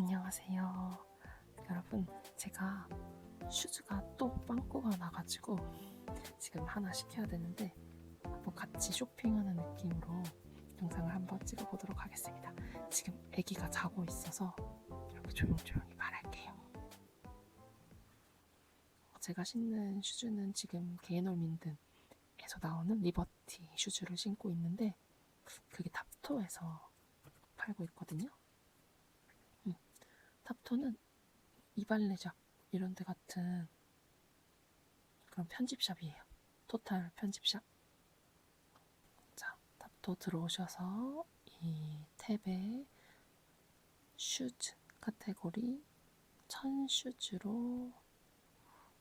안녕하세요. 여러분, 제가 슈즈가 또 빵꾸가 나가지고 지금 하나 시켜야 되는데 한번 같이 쇼핑하는 느낌으로 영상을 한번 찍어보도록 하겠습니다. 지금 아기가 자고 있어서 이렇게 조용조용히 말할게요. 제가 신는 슈즈는 지금 게이놀민든에서 나오는 리버티 슈즈를 신고 있는데 그게 탑토에서 팔고 있거든요. 탑토는 이발레샵 이런 데 같은 그런 편집샵이에요. 토탈 편집샵. 자, 탑토 들어오셔서 이 탭에 슈즈 카테고리 천 슈즈로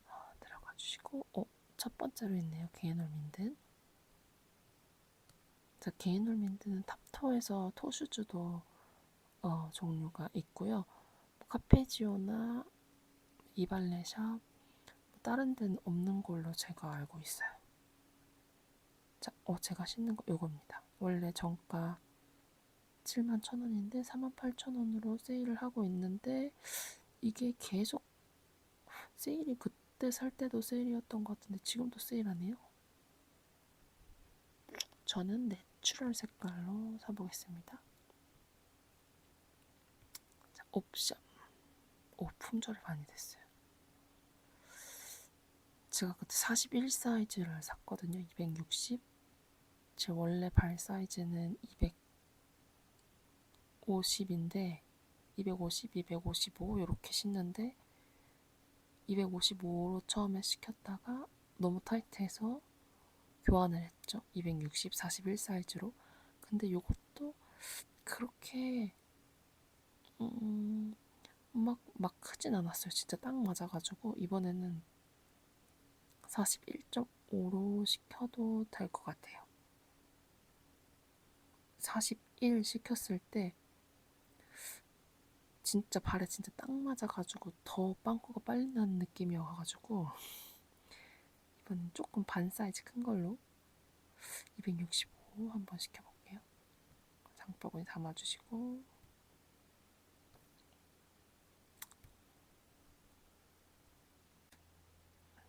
어, 들어가 주시고 어, 첫 번째로 있네요. 게이놀민든. 자, 게이놀민드는 탑토에서 토슈즈도 어, 종류가 있고요. 카페지오나 이발레샵 뭐 다른 데는 없는 걸로 제가 알고 있어요. 자, 어 제가 신는 거 요겁니다. 원래 정가 7만 천 원인데 4만 8천 원으로 세일을 하고 있는데 이게 계속 세일이 그때 살 때도 세일이었던 것 같은데 지금도 세일하네요. 저는 내추럴 색깔로 사보겠습니다. 자, 옵션. 오, 품절이 많이 됐어요. 제가 그때 41 사이즈를 샀거든요. 260. 제 원래 발 사이즈는 250인데 250, 255 이렇게 신는데 255로 처음에 시켰다가 너무 타이트해서 교환을 했죠. 260, 41 사이즈로. 근데 이것도 그렇게 음, 막, 막 크진 않았어요. 진짜 딱 맞아가지고 이번에는 41.5로 시켜도 될 것 같아요. 41 시켰을 때 진짜 발에 진짜 딱 맞아가지고 더 빵꾸가 빨리 나는 느낌이어가지고 이번엔 조금 반 사이즈 큰 걸로 265 한번 시켜볼게요. 장바구니 담아주시고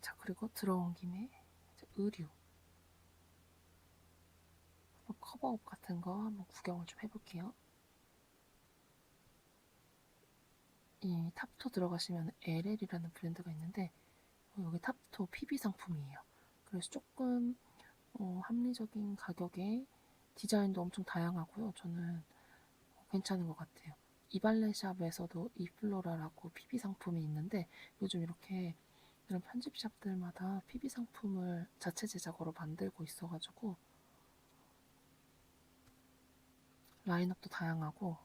자 그리고 들어온 김에 의류 뭐 커버업 같은 거 한번 구경을 좀 해볼게요. 이 탑토 들어가시면 LL이라는 브랜드가 있는데 어, 여기 탑토 PB 상품이에요. 그래서 조금 어, 합리적인 가격에 디자인도 엄청 다양하고요. 저는 괜찮은 것 같아요. 이발레샵에서도 이플로라라고 PB 상품이 있는데 요즘 이렇게 이런 편집샵들마다 PB 상품을 자체 제작으로 만들고 있어가지고 라인업도 다양하고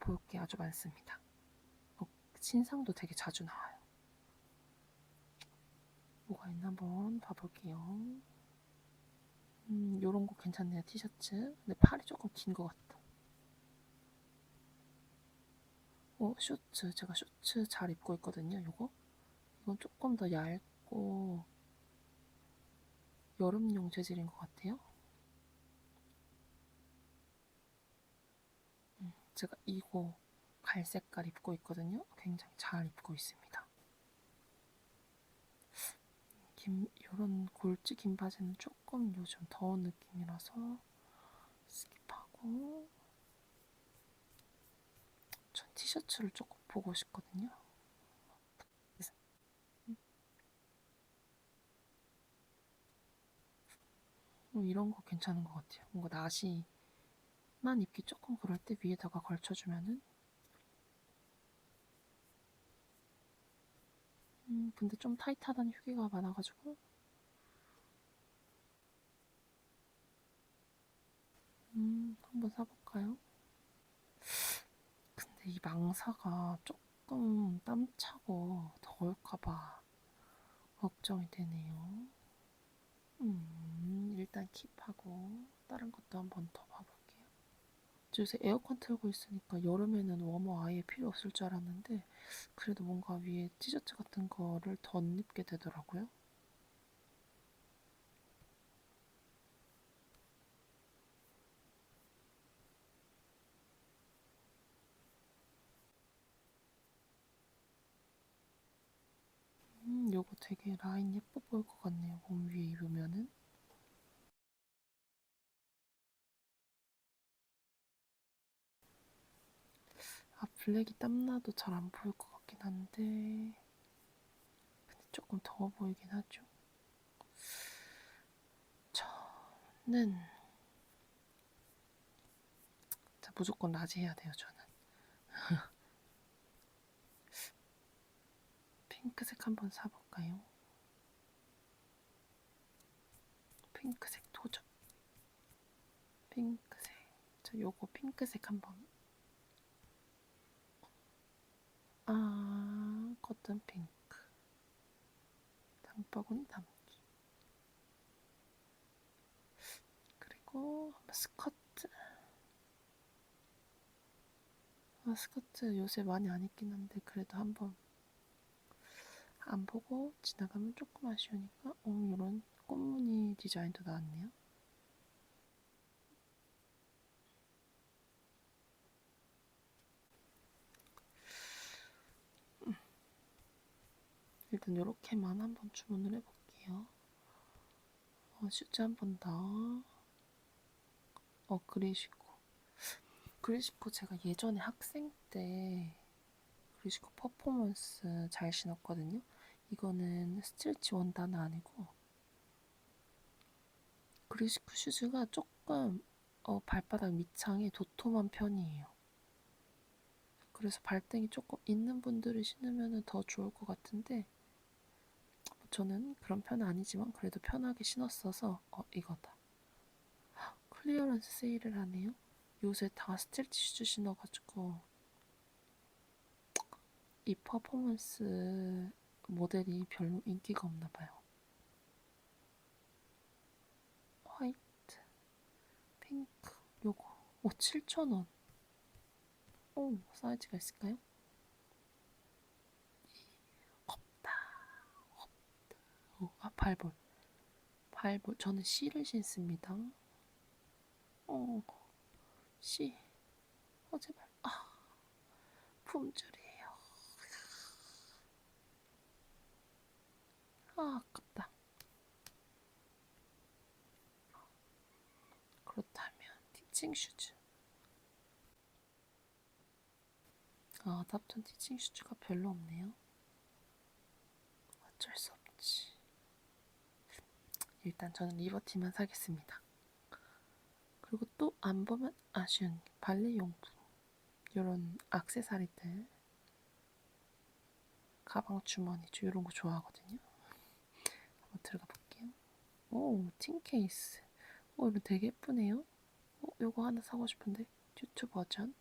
볼 게 아주 많습니다. 어, 신상도 되게 자주 나와요. 뭐가 있나 한번 봐볼게요. 음, 요런 거 괜찮네요. 티셔츠. 근데 팔이 조금 긴 것 같다. 어, 셔츠. 제가 셔츠 잘 입고 있거든요. 요거. 이건 조금 더 얇고 여름용 재질인 것 같아요. 음, 제가 이거 갈색깔 입고 있거든요. 굉장히 잘 입고 있습니다. 긴, 이런 골지 긴 바지는 조금 요즘 더운 느낌이라서 스킵하고 전 티셔츠를 조금 보고 싶거든요. 뭐 이런 거 괜찮은 것 같아요. 뭔가 나시만 입기 조금 그럴 때 위에다가 걸쳐주면은 음, 근데 좀 타이트하다는 후기가 많아가지고 음, 한번 사볼까요? 근데 이 망사가 조금 땀차고 더울까봐 걱정이 되네요. 음, 일단 킵하고 다른 것도 한번 더 봐볼게요. 요새 에어컨 틀고 있으니까 여름에는 워머 아예 필요 없을 줄 알았는데 그래도 뭔가 위에 티셔츠 같은 거를 덧입게 되더라고요. 되게 라인 예뻐 보일 것 같네요. 몸 위에 입으면은. 아, 블랙이 땀나도 잘 안 보일 것 같긴 한데. 근데 조금 더워 보이긴 하죠. 저는 자, 무조건 라지 해야 돼요, 저는. 핑크색 한번 사볼까요? 핑크색 도전. 핑크색. 저 요거 핑크색 한번. 아, 커튼 핑크. 장바구니 담기. 그리고 스커트. 아, 스커트 요새 많이 안 입긴 한데 그래도 한번 안 보고 지나가면 조금 아쉬우니까 어, 이런 꽃무늬 디자인도 나왔네요. 음. 일단 이렇게만 한번 주문을 해볼게요. 어, 슈즈 한 번 더. 어, 그리시고. 그리시고 제가 예전에 학생 때 그리시고 퍼포먼스 잘 신었거든요. 이거는 스트레치 원단은 아니고 그리시프 슈즈가 조금 어, 발바닥 밑창이 도톰한 편이에요. 그래서 발등이 조금 있는 분들이 신으면 더 좋을 것 같은데 저는 그런 편은 아니지만 그래도 편하게 신었어서 어 이거다. 클리어런스 세일을 하네요. 요새 다 스트레치 슈즈 신어가지고 이 퍼포먼스 모델이 별로 인기가 없나 봐요. 화이트, 핑크, 요거. 오, 7,000원. 오, 사이즈가 있을까요? 없다. 없다. 오, 아, 발볼. 발볼. 저는 C를 신습니다. 어, C. 어, 제발. 아, 품절이에요. 아, 아깝다. 그렇다면 티칭 슈즈. 아, 탑톤 티칭 슈즈가 별로 없네요. 어쩔 수 없지. 일단 저는 리버티만 사겠습니다. 그리고 또 안 보면 아쉬운 발레 용품. 이런 악세사리들. 가방 주머니죠. 이런 거 좋아하거든요. 들어가 볼게요. 오, 틴 케이스. 오, 이거 되게 예쁘네요. 어, 요거 하나 사고 싶은데. 튜트 버전.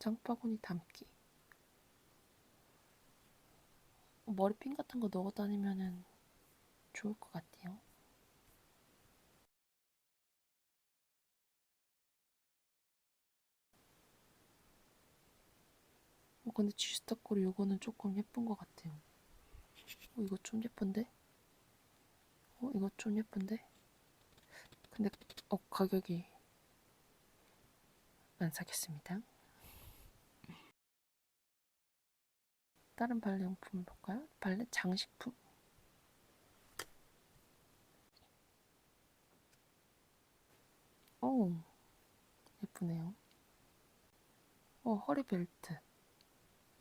장바구니 담기. 어, 머리핀 같은 거 넣어 다니면은 좋을 것 같아요. 어, 근데 G스타코리 요거는 조금 예쁜 것 같아요. 어, 이거 좀 예쁜데? 어, 이거 좀 예쁜데? 근데, 어, 가격이 안 사겠습니다. 다른 발레 용품을 볼까요? 발레 장식품. 오, 예쁘네요. 어, 허리 벨트.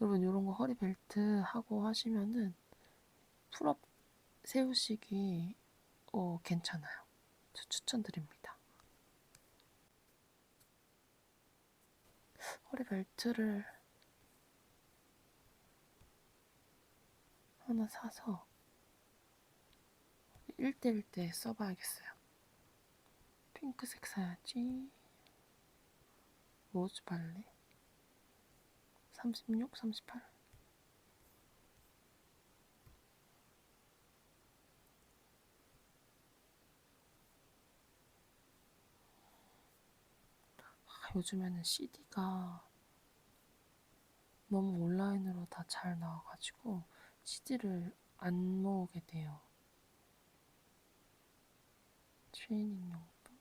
여러분, 이런 거 허리 벨트 하고 하시면은 풀업 세우시기 어, 괜찮아요. 저 추천드립니다. 허리 벨트를 하나 사서 1대1 때 써봐야겠어요. 핑크색 사야지. 로즈 발레. 36, 38. 요즘에는 CD가 너무 온라인으로 다 잘 나와가지고 CD를 안 모으게 돼요. 트레이닝 용품.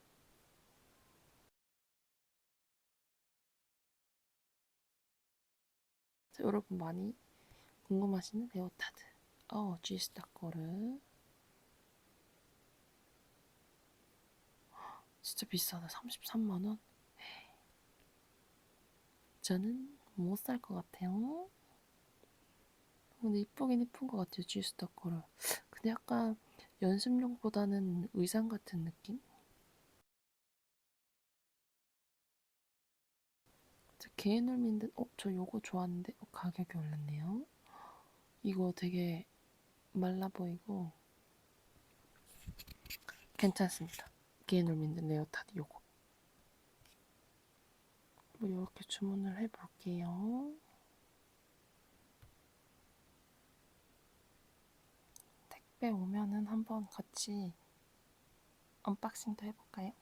여러분 많이 궁금하시는 레오타드. 어, G스타 거를. 진짜 비싸다. 33만원? 저는 못 살 것 같아요. 근데 이쁘긴 이쁜 것 같아요. 거를. 근데 약간 연습용보다는 의상 같은 느낌? 저 개놀민데, 어, 저 요거 좋았는데, 어, 가격이 올랐네요. 이거 되게 말라 보이고 괜찮습니다. 개놀민데 레오타드 요거. 뭐 이렇게 주문을 해볼게요. 택배 오면은 한번 같이 언박싱도 해볼까요?